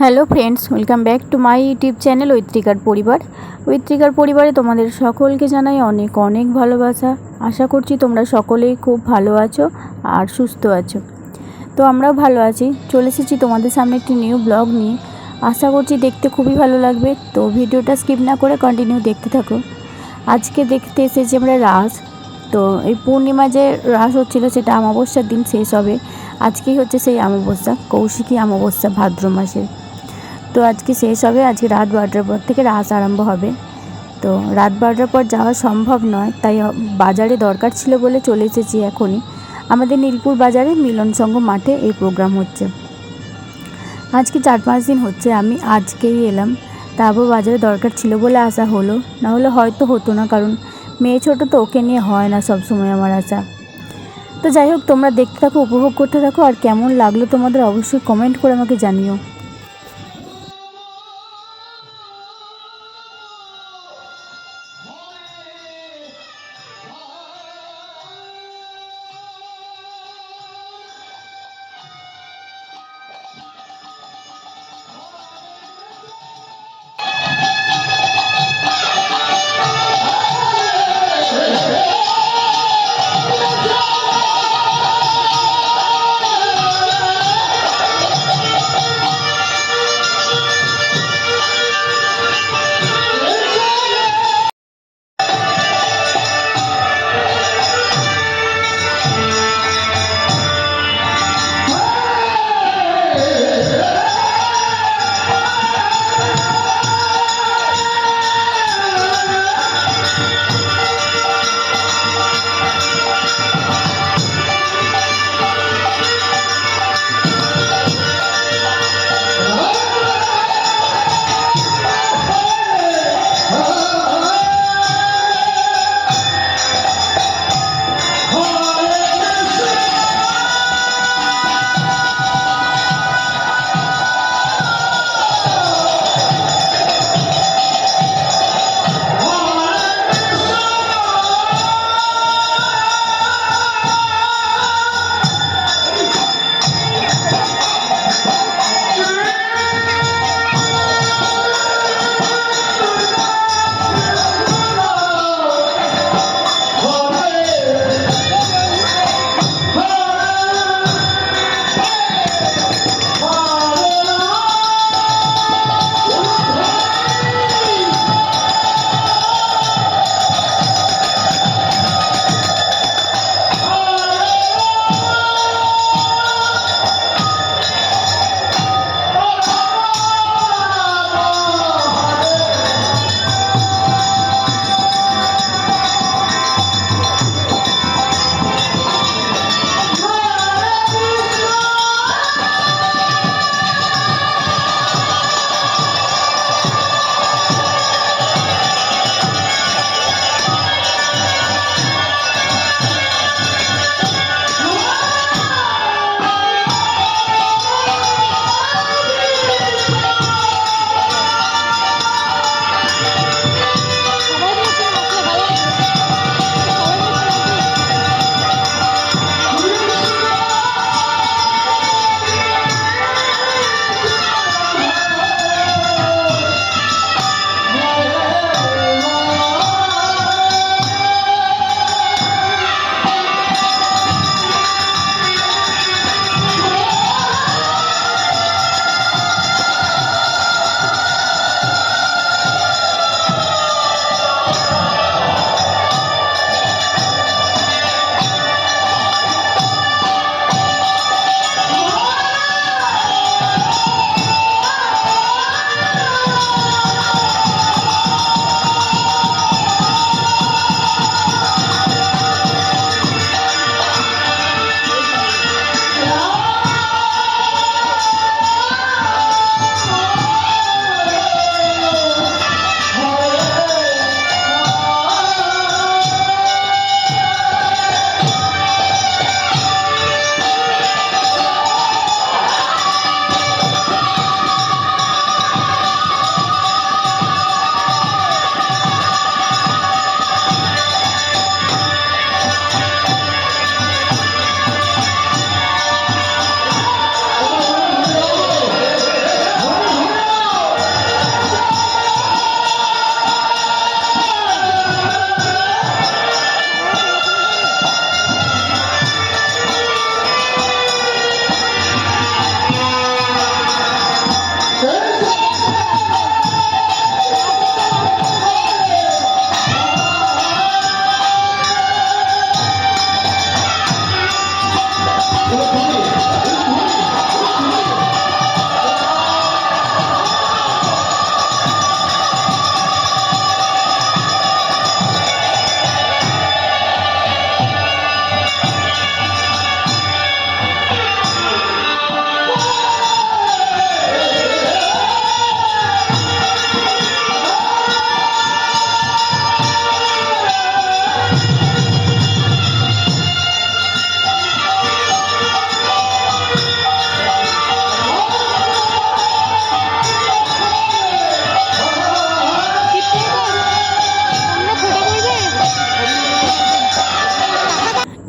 Hello friends, welcome back to my YouTube channel ঐত্রিকার পরিবার। ঐত্রিকার পরিবারে তোমাদের সকলকে জানাই অনেক অনেক ভালোবাসা। আশা করছি তোমরা সকলেই খুব ভালো আছো আর সুস্থ আছো। তো আমরাও ভালো আছি, চলে এসেছি তোমাদের সামনে একটি নিউ ব্লগ নিয়ে। আশা করছি দেখতে খুবই ভালো লাগবে, তো ভিডিওটা স্কিপ না করে কন্টিনিউ দেখতে থাকো। আজকে দেখতে এসেছি আমরা রাস, তো এই পূর্ণিমা যে রাস হচ্ছিল সেটা অমাবস্যার দিন শেষ হবে। আজকেই হচ্ছে সেই অমাবস্যা, কৌশিকী অমাবস্যা ভাদ্র মাসের। তো আজকে শেষ হবে, আজকে রাত বারোটার পর থেকে রাস আরম্ভ হবে। তো রাত বারোটার পর যাওয়া সম্ভব নয়, তাই বাজারে দরকার ছিল বলে চলে এসেছি এখনই। আমাদের নীলপুর বাজারে মিলন সংঘ মাঠে এই প্রোগ্রাম হচ্ছে। আজকে চার পাঁচ দিন হচ্ছে, আমি আজকেই এলাম। তারপর বাজারে দরকার ছিল বলে আসা হলো, না হলে হয়তো হতো না, কারণ মেয়ে ছোটো তো, ওকে নিয়ে হয় না সব সময় আমার আসা তো যাই হোক, তোমরা দেখতে থাকো, উপভোগ করতে থাকো, আর কেমন লাগল তোমাদের অবশ্যই কমেন্ট করে আমাকে জানিও।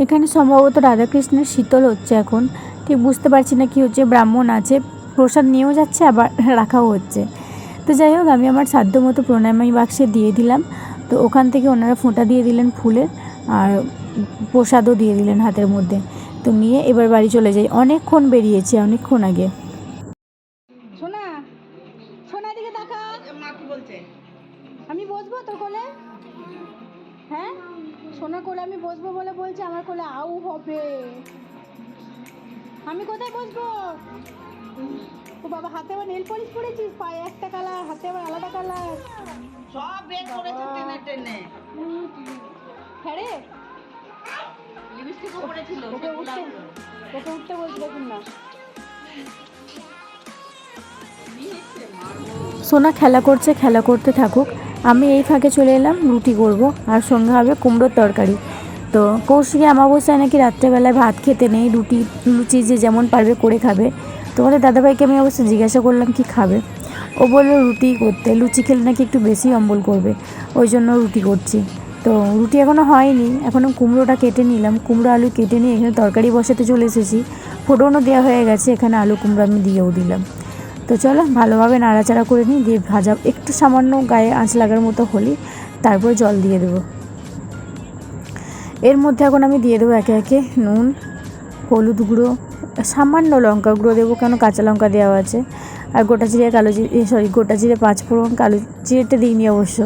এখানে সম্ভবত রাধাকৃষ্ণের শীতল হচ্ছে এখন। ঠিক বুঝতে পারছি না কি হচ্ছে, ব্রাহ্মণ আছে, প্রসাদ নিয়েও যাচ্ছে, আবার রাখাও হচ্ছে। তো যাই হোক, আমি আমার সাধ্য মতো প্রণামী বাক্সে দিয়ে দিলাম। তো ওখান থেকে ওনারা ফোঁটা দিয়ে দিলেন ফুলের, আর প্রসাদও দিয়ে দিলেন হাতের মধ্যে। তো নিয়ে এবার বাড়ি চলে যাই। অনেকক্ষণ বেরিয়েছি, অনেকক্ষণ আগে। সোনার কোলে আমি বসবো বলে বলছে আমার কোলে আউ হবে। আমি কোথায় বসবো? ও বাবা হাতে আবার নেল পলিশ পরেছিস? পায়ে একটা কালার হাতে আবার আলাদা কালার সব বের করেছে টেনে টেনে। হ্যাঁ রে। লিপস্টিকও পড়েছিল ওকে উঠতে ওকে উঠতে বলছি না। সোনা খেলা করছে, খেলা করতে থাকুক। আমি এই ফাঁকে চলে এলাম, রুটি করব, আর সঙ্গে হবে কুমড়োর তরকারি। তো কৌশিকে অমাবস্যায় নাকি রাত্রেবেলায় ভাত খেতে নেই, রুটি, লুচি যে যেমন পারবে করে খাবে। তোমাদের দাদাভাইকে আমি অবশ্য জিজ্ঞাসা করলাম কি খাবে। ও বলল রুটি করতে, লুচি খেলে নাকি একটু বেশি অম্বল করবে, ওই জন্য রুটি করছি। তো রুটি এখনও হয়নি এখনও কুমড়োটা কেটে নিলাম, কুমড়ো আলু কেটে নিয়ে এখানে তরকারি বসাতে চলে এসেছি। ফোড়নও দেওয়া হয়ে গেছে, এখানে আলু কুমড়ো আমি দিয়েও দিলাম। তো চলো, ভালোভাবে নাড়াচাড়া করে নিই, দিয়ে ভাজা একটু সামান্য গায়ে আঁচ লাগার মতো হলেই তারপর জল দিয়ে দেবো। এর মধ্যে এখন আমি দিয়ে দেবো একে একে নুন, হলুদ গুঁড়ো, সামান্য লঙ্কা গুঁড়ো দেবো, কেন কাঁচা লঙ্কা দেওয়া আছে। আর গোটা জিরে, কালো জিরে সরি গোটা জিরে, পাঁচ ফোড়ন, কালো জিরেটা দিইনি অবশ্য।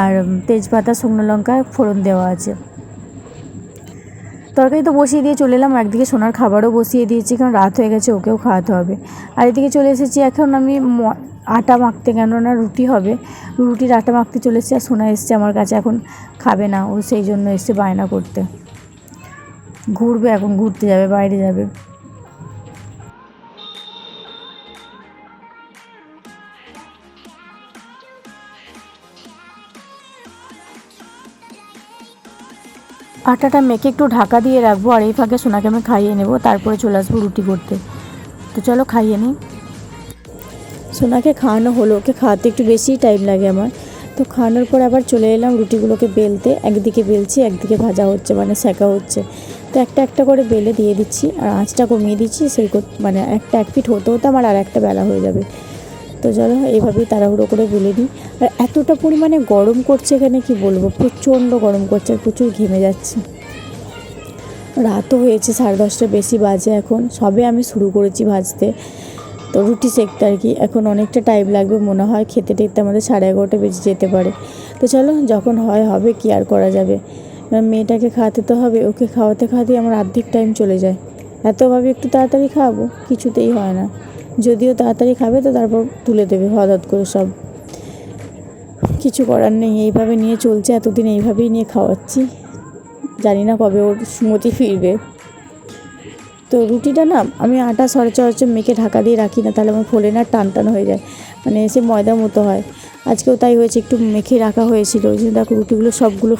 আর তেজপাতা, শুকনো লঙ্কা, ফোড়ন দেওয়া আছে। তরকারি তো বসিয়ে দিয়ে চলে এলাম, একদিকে সোনার খাবারও বসিয়ে দিয়েছি, কারণ রাত হয়ে গেছে, ওকেও খাওয়াতে হবে। আর এদিকে চলে এসেছি, এখন আমি আটা মাখতে, কেননা রুটি হবে। রুটির আটা মাখতে চলে এসেছি, আর সোনা এসছে আমার কাছে, এখন খাবে না, ও সেই জন্য এসছে বায়না করতে। ঘুরবে এখন, ঘুরতে যাবে, বাইরে যাবে। আটাটা মেখে একটু ঢাকা দিয়ে রাখব আর এই ফাঁকে সোনাকে আমি খাইয়ে নেব, তারপরে চলে আসব রুটি করতে। তো চলো খাইয়ে নিই সোনাকে খাওয়ানো হলো, ওকে খাওয়াতে একটু বেশিই টাইম লাগে আমার। তো খাওয়ানোর পর আবার চলে এলাম রুটিগুলোকে বেলতে। একদিকে বেলছি, একদিকে ভাজা হচ্ছে মানে সেকা হচ্ছে। তো একটা একটা করে বেলে দিয়ে দিচ্ছি, আর আঁচটা কমিয়ে দিচ্ছি, সেই মানে একটা এক পিঠ হতে হতে আমার আর একটা বেলা হয়ে যাবে। তো চলো এইভাবেই তাড়াহুড়ো করে বেলে দিই। আর এতটা পরিমাণে গরম করছে এখানে কি বলব? প্রচণ্ড গরম করছে আর প্রচুর ঘেমে যাচ্ছে। রাতও হয়েছে, সাড়ে দশটা বেশি বাজে এখন। সবে আমি শুরু করেছি ভাজতে। তো রুটি সেকতে আর কি। এখন অনেকটা টাইম লাগবে মনে হয়, খেতে টেতে আমাদের সাড়ে এগারোটা বেজে যেতে পারে। তো চলো, যখন হয়, হবে, কি আর করা যাবে? মেয়েটাকে খাওয়াতে তো হবে, ওকে খাওয়াতে খাওয়াতেই আমার অর্ধেক টাইম চলে যায়। এতভাবে একটু তাড়াতাড়ি খাওয়াবো কিছুতেই হয় না। যদিও তাড়াতাড়ি খাবে তো তারপর তুলে দেবে হঠাৎ করে সব। কিছু করার নেই, এইভাবে নিয়ে চলছে, এতদিন এইভাবেই নিয়ে খাওয়াচ্ছি। জানি না কবে ওর সুমতি ফিরবে। তো রুটিটা না আমি আটা সরচরচর মেখে ঢাকা দিয়ে রাখি না, তাহলে আমার ফোলে না টান টান হয়ে যায়। মানে এসে ময়দা মতো হয়। আজকেও তাই হয়েছে, একটু মেখে রাখা হয়েছিল। ওই জন্য দেখো রুটিগুলো সবগুলো